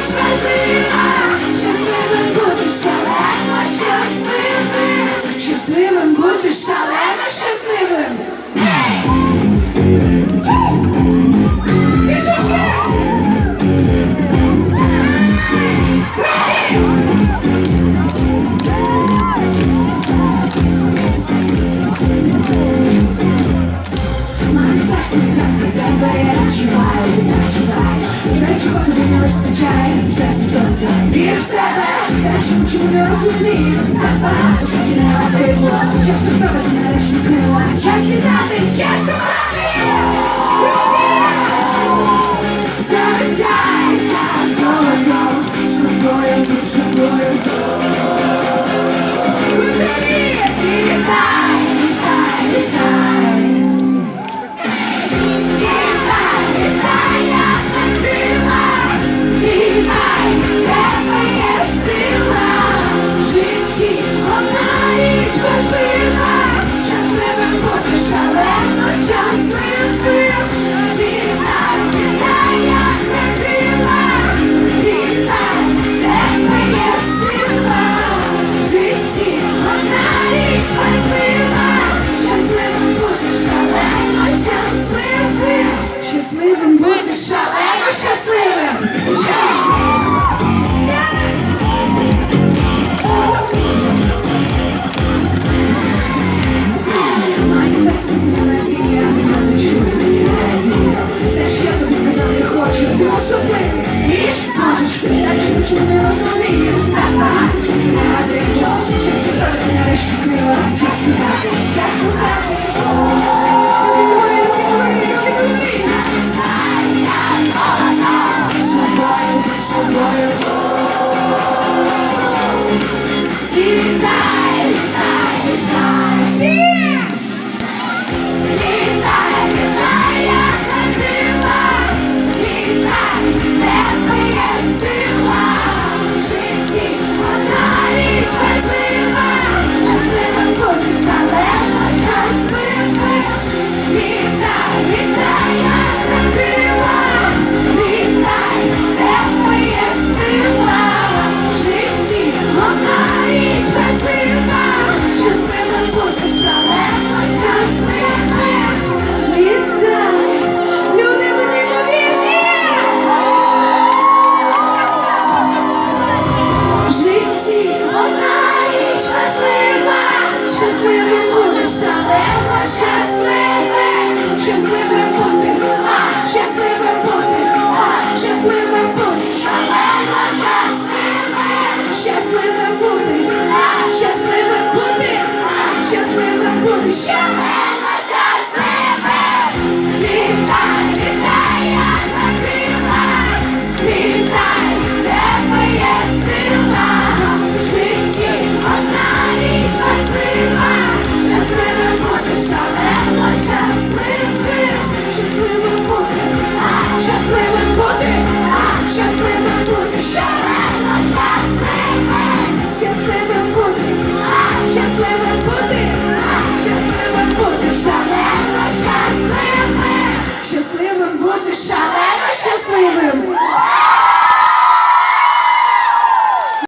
вічна жива, щасливим бути шалено, щасливим, щасливим бути шалено, Чого тобі не вистачає серці сонця. Вір в себе, речі чому не розумію. Так багато так і не було Час розправити нарешті крила Час літати, час кохати Imagina Хочу до собі, ніж зможеш, так чому не розумієш? see. щасливим будеш, щасливим будеш, щасливим будеш, щасливим будеш, щасливим будеш, щасливим будеш.